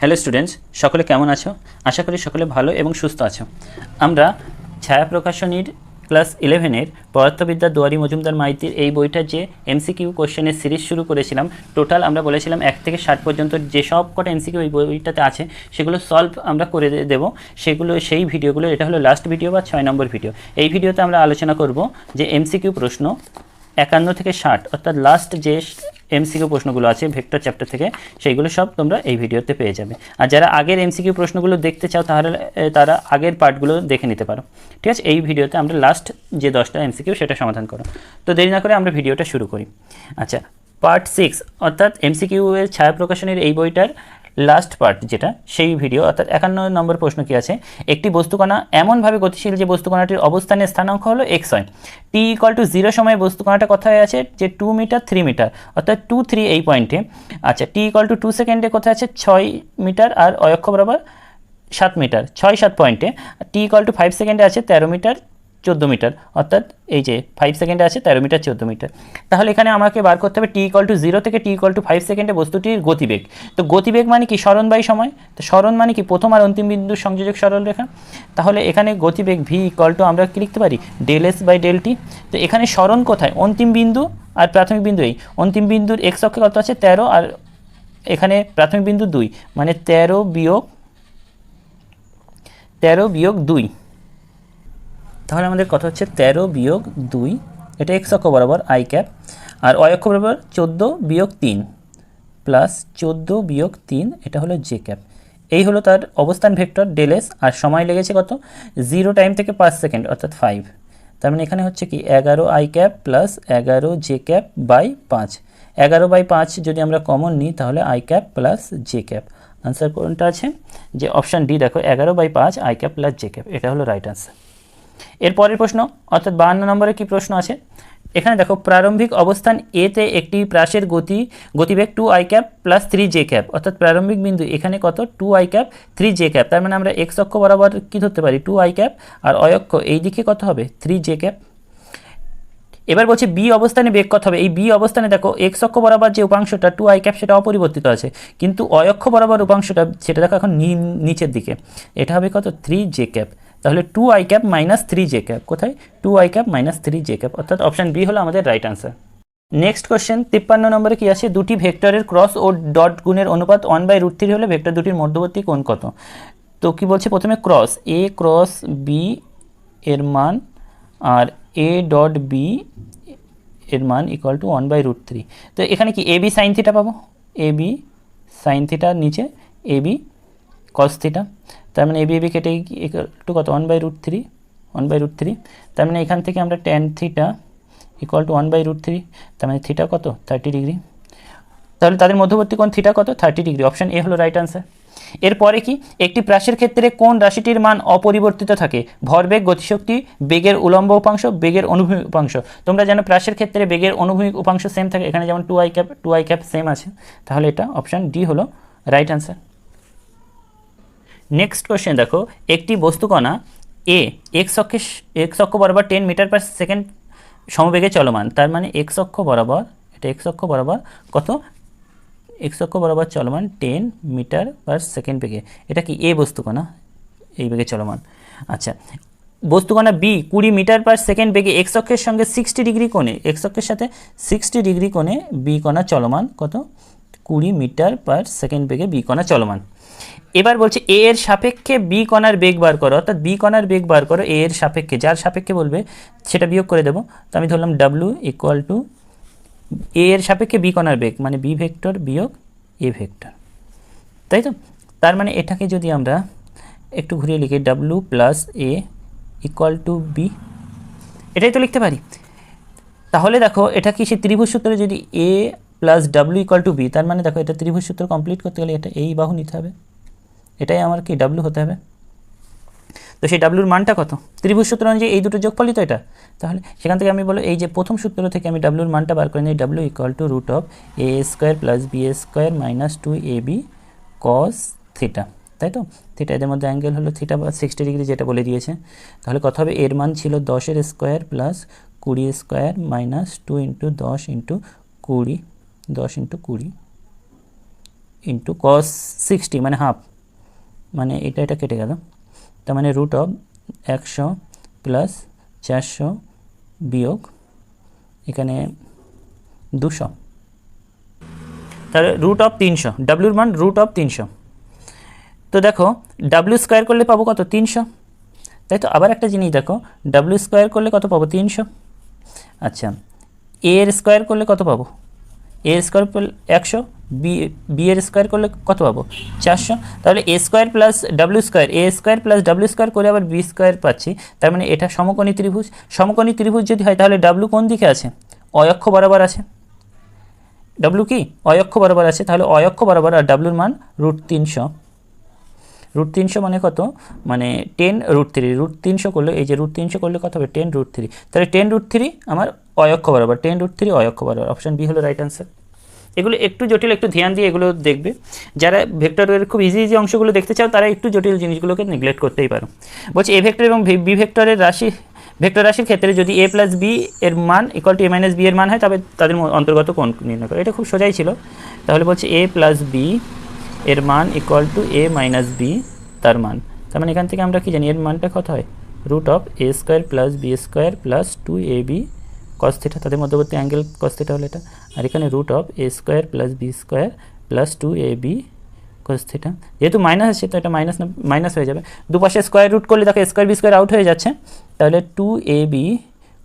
Hello students, সকলে কেমন আছো? আশা করি সকলে ভালো এবং সুস্থ আছো। আমরা ছায়া প্রকাশনীর ক্লাস ইলেভেনের পদার্থবিদ্যা দুয়ারি মজুমদার মাইতির এই বইটার যে এমসিকিউ কোশ্চেনের সিরিজ শুরু করেছিলাম টোটাল আমরা বলেছিলাম এক থেকে ষাট পর্যন্ত যে সব কটা এমসিকিউ এই বইটাতে আছে, সেগুলো সলভ আমরা করে দেবো। সেগুলো, সেই ভিডিওগুলো, এটা হলো লাস্ট ভিডিও বা ছয় নম্বর ভিডিও এই ভিডিওতে আমরা আলোচনা করব যে এমসিকিউ প্রশ্ন একান্ন থেকে ষাট, অর্থাৎ লাস্ট যে এমসিকিউ প্রশ্নগুলো আছে ভেক্টর চ্যাপ্টার থেকে, সেইগুলো সব তোমরা এই ভিডিওতে পেয়ে যাবে। আর যারা আগের এমসিকিউ প্রশ্নগুলো দেখতে চাও, তাহলে তারা আগের পার্টগুলো দেখে নিতে পারো। ঠিক আছে? এই ভিডিওতে আমরা লাস্ট যে দশটা এমসিকিউ সেটা সমাধান করো। তো দেরি না করে আমরা ভিডিওটা শুরু করি। আচ্ছা পার্ট সিক্স অর্থাৎ এমসিকিউ এর ছায়া প্রকাশনের এই বইটার লাস্ট পার্ট যেটা, সেই ভিডিও অর্থাৎ একান্ন নম্বর প্রশ্ন কি আছে? একটি বস্তুকণা এমনভাবে গতিশীল যে বস্তুকণাটির অবস্থানের স্থানাঙ্ক হলো এক্স হয় টি ইকুয়াল টু জিরো সময়ে বস্তুকণাটা কোথায় আছে? যে টু মিটার থ্রি মিটার অর্থাৎ টু থ্রি এই পয়েন্টে আচ্ছা টি ইকুয়াল টু টু সেকেন্ডে কোথায় আছে? ছয় মিটার আর অয়ক্ষ বরাবর সাত মিটার ছয়, সাত পয়েন্টে টি ইকুয়াল টু ফাইভ সেকেন্ডে আছে তেরো মিটার চোদ্দ মিটার, অর্থাৎ এই যে ফাইভ সেকেন্ডে আছে তেরো মিটার চোদ্দ মিটার। তাহলে এখানে আমাকে বার করতে হবে টি ইকুয়াল টু জিরো থেকে টি ইকুয়াল টু ফাইভ সেকেন্ডে বস্তুটির গতিবেগ। তো গতিবেগ মানে কি? স্মরণ বাই সময়। তো স্মরণ মানে কি? প্রথম আর অন্তিম বিন্দুর সংযোজক সরল রেখা। তাহলে এখানে গতিবেগ ভি ইকুয়াল টু আমরা কি লিখতে পারি? Del S by del T তো এখানে স্মরণ কোথায়? অন্তিম বিন্দু আর প্রাথমিক বিন্দু এই। অন্তিম বিন্দুর এক্স অক্ষে কত আছে? তেরো আর এখানে প্রাথমিক বিন্দু দুই। মানে তেরো বিয়োগ তেরো বিয়োগ দুই। তাহলে আমাদের কথা হচ্ছে তেরো বিয়োগ দুই, এটা এক্স অক্ষ বরাবর আই ক্যাপ, আর অয় অক্ষ বরাবর চোদ্দ বিয়োগ তিন প্লাস চোদ্দ বিয়োগ তিন, এটা হলো জে ক্যাপ। এই হলো তার অবস্থান ভেক্টর ডেলেস আর সময় লেগেছে কত? জিরো টাইম থেকে পাঁচ সেকেন্ড, অর্থাৎ ফাইভ তার মানে এখানে হচ্ছে কি, এগারো আই ক্যাপ প্লাস এগারো জে ক্যাপ বাই পাঁচ। এগারো বাই পাঁচ যদি আমরা কমন নিই, তাহলে I cap plus J cap. Answer কোনটা আছে? যে অপশান ডি দেখো, এগারো বাই পাঁচ I cap plus J cap, এটা হলো রাইট আনসার এর পরের প্রশ্ন, অর্থাৎ বাহান্ন নম্বরে কি প্রশ্ন আছে? এখানে দেখো, প্রারম্ভিক অবস্থান এতে একটি প্রাসের গতি, গতিবেগ two I cap plus three J cap অর্থাৎ প্রারম্ভিক বিন্দু এখানে কত? Two I cap three J cap তার মানে আমরা এক্স অক্ষ বরাবর কী ধরতে পারি? টু আই ক্যাপ আর অয়ক্ষ এই দিকে কত হবে? থ্রি জে ক্যাপ এবার বলছে বি অবস্থানে বেগ কত হবে? এই বি অবস্থানে দেখো এক্স অক্ষ বরাবর যে উপাংশটা টু আই ক্যাপ সেটা অপরিবর্তিত আছে। কিন্তু অয়ক্ষ বরাবর উপাংশটা, সেটা দেখো এখন নিচের দিকে। এটা হবে কত? থ্রি জে ক্যাপ তাহলে two I cap minus three J cap কোথায়? Two I cap minus three J cap অর্থাৎ অপশান বি হলো আমাদের রাইট আনসার নেক্সট কোশ্চেন তিপ্পান্ন নম্বরে কি আছে দুটি ভেক্টরের ক্রস ও ডট গুণের অনুপাত ওয়ান বাই রুট থ্রি হলে ভেক্টর দুটির মধ্যবর্তী কোণ কত? তো কি বলছে প্রথমে? ক্রস এ ক্রস বি এর মান আর এ ডট বি এর মান equal to one by root three তো এখানে কি এ বি সাইন থিটা পাবো? এ বি সাইন থিটার নিচে এ বি কস থিটা তার মানে এ বি এ কেটে টু কত? One by root three one by root three তার মানে এখান থেকে আমরা tan theta equal to one by root three তার মানে থিটা কত? থার্টি ডিগ্রি তাহলে তাদের মধ্যবর্তী কোণ থিটা কত? থার্টি ডিগ্রি অপশান এ হলো রাইট আনসার এরপরে কি? একটি প্রাসের ক্ষেত্রে কোন রাশিটির মান অপরিবর্তিত থাকে? ভরবেগ, গতিশক্তি, বেগের উলম্ব উপাংশ, বেগের অনুভূমিক উপাংশ। তোমরা জানো প্রাসের ক্ষেত্রে বেগের অনুভূমিক উপাংশ সেম থাকে। এখানে যেমন two I cap two I cap same আছে। তাহলে এটা অপশন ডি হলো রাইট আনসার নেক্সট কোশ্চেন দেখো, একটি বস্তুকণা এ এক্স অক্ষে এক্স অক্ষ বরাবর টেন মিটার পার সেকেন্ড সমবেগে চলমান। তার মানে এক্স অক্ষ বরাবর, এটা এক্স অক্ষ বরাবর কত? এক্স অক্ষ বরাবর চলমান টেন মিটার পার সেকেন্ড বেগে। এটা কি এ বস্তুকণা? এই বেগে চলমান। আচ্ছা বস্তুকণা বি কুড়ি মিটার পার সেকেন্ড বেগে এক্স অক্ষের সঙ্গে সিক্সটি ডিগ্রি কোণে এক্স অক্ষের সাথে সিক্সটি ডিগ্রি কোণে বি কণা চলমান কত? কুড়ি মিটার পার সেকেন্ড বেগে বি কণা চলমান। এবার বলছে এ এর সাপেক্ষে বি কণার বেগ বার করো, অর্থাৎ বি কণার বেগ বার করো এ এর সাপেক্ষে। যার সাপেক্ষে বলবে, সেটা বিয়োগ করে দেবো। তো আমি ধরলাম ডাব্লু ইকুয়াল টু এ এর সাপেক্ষে বি কণার বেগ মানে বি ভেক্টর বিয়োগ এ ভেক্টর তাই তো? তার মানে এটাকে যদি আমরা একটু ঘুরিয়ে লিখি W plus A equal to B এটাই তো লিখতে পারি। তাহলে দেখো, এটা কি সে ত্রিভুজ সূত্রে যদি A plus W equal to B তার মানে দেখো এটা ত্রিভুজ সূত্র কমপ্লিট করতে গেলে এটা এই বাহু নিতে হবে। এটাই আমার কি ডাব্লু হতে হবে? তো সেই ডাব্লুর মানটা কত? ত্রিভুজ সূত্র অনুযায়ী এই দুটো যোগফলই তো এটা। তাহলে সেখান থেকে আমি বলো এই যে প্রথম সূত্র থেকে আমি ডাব্লুর মানটা বার করে নিই W equal to root of A square plus B square minus two A B cos theta তাই তো? থিটা এদের মধ্যে অ্যাঙ্গেল হলো থিটা বা সিক্সটি ডিগ্রি যেটা বলে দিয়েছে। তাহলে কত হবে? এর মান ছিল দশের স্কোয়ার প্লাস কুড়ি স্কোয়ার মাইনাস টু ইন্টু দশ ইন্টু কুড়ি, দশ ইন্টু কুড়ি ইন্টু কস সিক্সটি মানে হাফ মানে এটা এটা কেটে গেল। তার মানে রুট অফ একশো প্লাস চারশো বিয়োগ এখানে দুশো। তাহলে রুট অফ তিনশো ডাব্লিউর মান রুট অফ তিনশো। তো দেখো ডাব্লিউ স্কোয়ার করলে পাবো কত? তিনশো। তাই তো? আবার একটা জিনিস দেখো ডাব্লিউ স্কোয়ার করলে কত পাবো? তিনশো। আচ্ছা এর স্কোয়ার করলে কত পাবো? এর স্কোয়ার একশো। বি বি এর স্কোয়ার করলে কত পাবো? চারশো। তাহলে A square plus W square A square plus W square করে আবার বি স্কোয়ার পাচ্ছি। তার মানে এটা সমকোণী ত্রিভুজ। সমকোণী ত্রিভুজ যদি হয়, তাহলে ডাব্লু কোন দিকে আছে? অয়ক্ষ বরাবর আছে। ডাব্লু কি? অয়ক্ষ বরাবর আছে। তাহলে অয়ক্ষ বরাবর আর ডাব্লুর মান রুট তিনশো। রুট তিনশো মানে কত? মানে টেন রুট থ্রি রুট তিনশো করলে, এই যে রুট তিনশো করলে কত হবে? টেন রুট থ্রি তাহলে টেন রুট থ্রি আমার অয়ক্ষ বরাবর। টেন রুট থ্রি অয়ক্ষ বরাবর। অপশান বি হলো রাইট অ্যান্সার এগুলো একটু জটিল, একটু ধ্যান দিয়ে এগুলো দেখবে। যারা ভেক্টরের খুব ইজি ইজি অংশগুলো দেখতে চাও, তারা একটু জটিল জিনিসগুলোকে নেগলেক্ট করতেই পারো। বলছি এ ভেক্টর এবং বি ভেক্টরের রাশি ভেক্টর রাশির ক্ষেত্রে যদি এ প্লাস বি এর মান equal to A minus B এর মান হয়, তবে তাদের অন্তর্গত কোন নির্ণয় করে। এটা খুব সোজাই ছিল। তাহলে বলছে এ প্লাস বি এর মান equal to A minus B তার মান। তার মানে এখান থেকে আমরা কি জানি? এর মানটা কত হয়? Root of A square plus B square plus two A B cos theta তাদের মধ্যবর্তী অ্যাঙ্গেল কস থিটা হলো এটা। আর এখানে root of A square plus B square plus two A B cos যেহেতু মাইনাস আছে তো এটা মাইনাস না মাইনাস হয়ে যাবে। দুপাশে স্কোয়ার রুট করলে দেখো স্কোয়ার বি স্কোয়ার আউট হয়ে যাচ্ছে। তাহলে two A B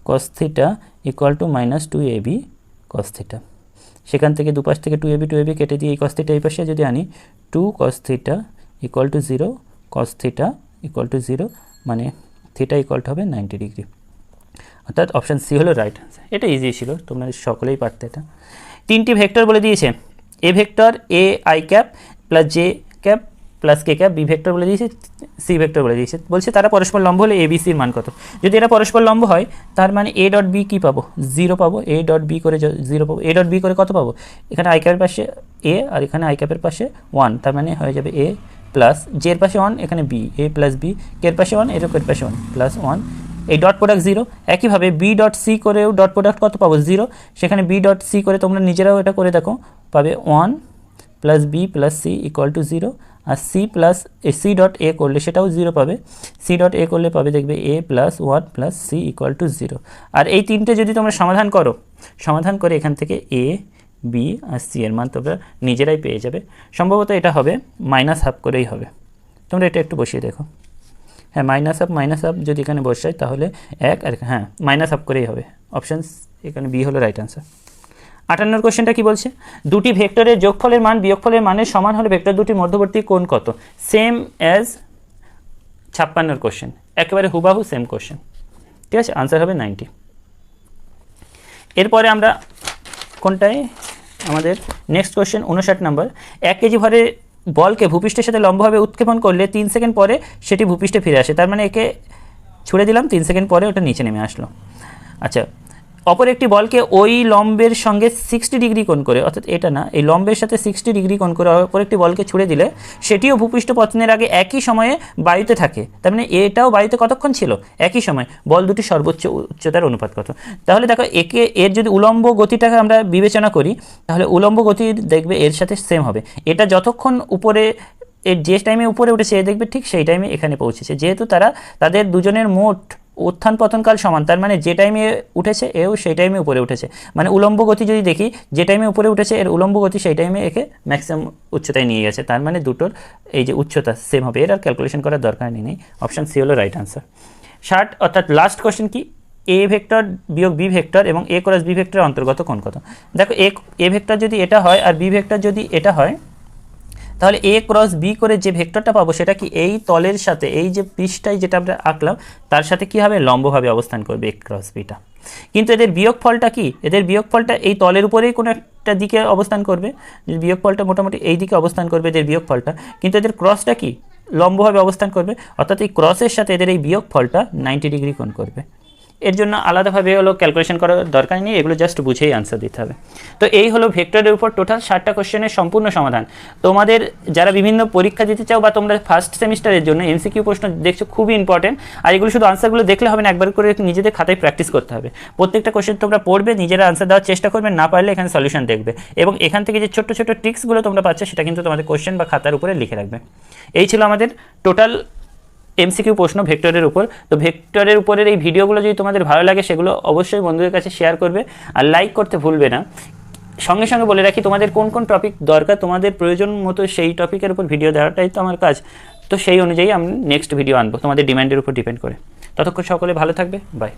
cos theta equal to minus two A B cos সেখান থেকে দুপাশ থেকে two A B two A B কেটে দিয়ে এই কস এই পাশে যদি আনি two cos theta equal to zero cos theta equal to zero মানে থিটা ইকুয়াল টু হবে নাইনটি ডিগ্রি অর্থাৎ অপশান সি হলো রাইট আনসার এটা ইজি ছিল, তোমরা সকলেই পারতে এটা। তিনটি ভেক্টর বলে দিয়েছে। A vector A I cap plus J cap plus K cap B vector বলে দিয়েছে সি ভেক্টর বলে দিয়েছে। বলছে তারা পরস্পর লম্ব হলে এ বি সির মান কত? যদি এটা পরস্পর লম্ব হয়, তার মানে এ ডট বি কী পাবো? জিরো পাবো। এ ডট বি করে জিরো পাবো। এ ডট বি করে কত পাবো? এখানে আই ক্যাপের পাশে এ আর এখানে আই ক্যাপের পাশে ওয়ান তার মানে হয়ে যাবে এ প্লাস জের পাশে ওয়ান এখানে বি এ প্লাস বি কের পাশে ওয়ানের এর পাশে ওয়ান প্লাস ওয়ান এই ডট প্রোডাক্ট জিরো একইভাবে বি ডট সি করেও ডট প্রোডাক্ট কত পাবো? জিরো সেখানে বি ডট সি করে তোমরা নিজেরাও এটা করে দেখো, পাবে one plus B plus C equal to zero R C plus C dot A করলে সেটাও জিরো পাবে। সি ডট এ করলে পাবে দেখবে A plus one plus C equal to zero আর এই তিনটে যদি তোমরা সমাধান করো, সমাধান করে এখান থেকে এ বি আর সি এর মান তোমরা নিজেরাই পেয়ে যাবে। সম্ভবত এটা হবে মাইনাস হাফ করেই হবে। তোমরা এটা একটু বসিয়ে দেখো। হ্যাঁ মাইনাস আপ মাইনাস আপ যদি এখানে বসাই তাহলে এক আর হ্যাঁ মাইনাস আপ করেই হবে। অপশানস এখানে বি হলো রাইট আনসার আটান্নর কোশ্চেনটা কি বলছে? দুটি ভেক্টরের যোগফলের মান, বিয়োগফলের মানের সমান হলে ভেক্টর দুটির মধ্যবর্তী কোণ কত? সেম অ্যাজ ছাপ্পান্নর কোশ্চেন একেবারে হুবাহু সেম কোশ্চেন ঠিক আছে আনসার হবে নাইনটি এরপরে আমরা কোনটায়? আমাদের নেক্সট কোশ্চেন উনষাট নম্বর এক কেজি ভরে বলকে ভূপৃষ্ঠের সাথে লম্বভাবে উৎক্ষেপণ করলে তিন সেকেন্ড পরে সেটি ভূপৃষ্ঠে ফিরে আসে। তার মানে একে ছুড়ে দিলাম, তিন সেকেন্ড পরে ওটা নিচে নেমে আসলো। আচ্ছা অপর একটি বলকে ওই লম্বের সঙ্গে সিক্সটি ডিগ্রি কোণ করে, অর্থাৎ এটা না, এই লম্বের সাথে সিক্সটি ডিগ্রি কোণ করে অপর একটি বলকে ছুড়ে দিলে, সেটিও ভূপৃষ্ঠ পতনের আগে একই সময়ে বায়ুতে থাকে। তার মানে এটাও বায়ুতে কতক্ষণ ছিল? একই সময়। বল দুটি সর্বোচ্চ উচ্চতার অনুপাত কত? তাহলে দেখো, একে, এর যদি উলম্ব গতিটাকে আমরা বিবেচনা করি, তাহলে উলম্ব গতি দেখবে এর সাথে সেম হবে। এটা যতক্ষণ উপরে, এর যে টাইমে উপরে উঠেছে দেখবে ঠিক সেই টাইমে এখানে পৌঁছেছে। যেহেতু তারা, তাদের দুজনের মোট উত্থান পতনকাল সমান, তার মানে যে টাইমে উঠেছে এও সেই টাইমে উপরে উঠেছে। মানে উলম্ব গতি যদি দেখি, যে টাইমে উপরে উঠেছে এর উলম্ব গতি সেই টাইমে একে ম্যাক্সিমাম উচ্চতায় নিয়ে গেছে। তার মানে দুটোর এই যে উচ্চতা সেম হবে, এর আর ক্যালকুলেশন করার দরকার নেই অপশান সি হলো রাইট আনসার ষাট অর্থাৎ লাস্ট কোয়েশ্চেন কি? এ ভেক্টর বিয়োগ বি ভেক্টর এবং এ ক্রস বি ভেক্টরের অন্তর্গত কোন কত? দেখো এ এ ভেক্টর যদি এটা হয় আর বি ভেক্টর যদি এটা হয় তাহলে এ ক্রস বি করে যে ভেক্টরটা পাবো সেটা কি এই তলের সাথে, এই যে পৃষ্ঠায় যেটা আমরা আঁকলাম, তার সাথে কি হবে? লম্বভাবে অবস্থান করবে এ ক্রস বিটা কিন্তু এদের বিয়োগ ফলটা কি? এদের বিয়োগ ফলটা এই তলের উপরেই কোনো একটা দিকে অবস্থান করবে বিয়োগ ফলটা মোটামুটি এই দিকে অবস্থান করবে এদের বিয়োগ ফলটা কিন্তু এদের ক্রসটা কি? লম্বভাবে অবস্থান করবে, অর্থাৎ এই ক্রসের সাথে এদের এই বিয়োগ ফলটা নাইনটি ডিগ্রি কোণ করবে। এর জন্য আলাদাভাবে হলো ক্যালকুলেশন করার দরকার নেই, এগুলো জাস্ট বুঝেই আনসার দিতে হবে। তো এই হলো ভেক্টরের উপর টোটাল ষাটটা কোশ্চেনের সম্পূর্ণ সমাধান। তোমাদের যারা বিভিন্ন পরীক্ষা দিতে চাও বা তোমরা ফার্স্ট সেমিস্টারের জন্য এমসিকিউ প্রশ্ন দেখছ, খুবই ইম্পর্টেন্ট আর এগুলো শুধু আনসারগুলো দেখলে হবে না, একবার করে নিজেদের খাতায় প্র্যাকটিস করতে হবে। প্রত্যেকটা কোশ্চেন তোমরা পড়বে, নিজেরা আনসার দেওয়ার চেষ্টা করবে, না পারলে এখানে সলিউশন দেখবে। এবং এখান থেকে যে ছোট্ট ছোট্ট ট্রিক্সগুলো তোমরা পাচ্ছ, সেটা কিন্তু তোমাদের কোশ্চেন বা খাতার উপরে লিখে রাখবে। এই ছিল আমাদের টোটাল এমসিকিউ প্রশ্ন ভেক্টরের উপর। তো ভেক্টরের উপরের এই ভিডিওগুলো যদি তোমাদের ভালো লাগে, সেগুলো অবশ্যই বন্ধুদের কাছে শেয়ার করবে আর লাইক করতে ভুলবে না। সঙ্গে সঙ্গে বলে রাখি, তোমাদের কোন কোন টপিক দরকার, তোমাদের প্রয়োজন মতো সেই টপিকের উপর ভিডিও দেওয়াটাই তো আমার কাজ। তো সেই অনুযায়ী আমি নেক্সট ভিডিও আনব, তোমাদের ডিমান্ডের উপর ডিপেন্ড করে। ততক্ষণ সকলে ভালো থাকবে বাই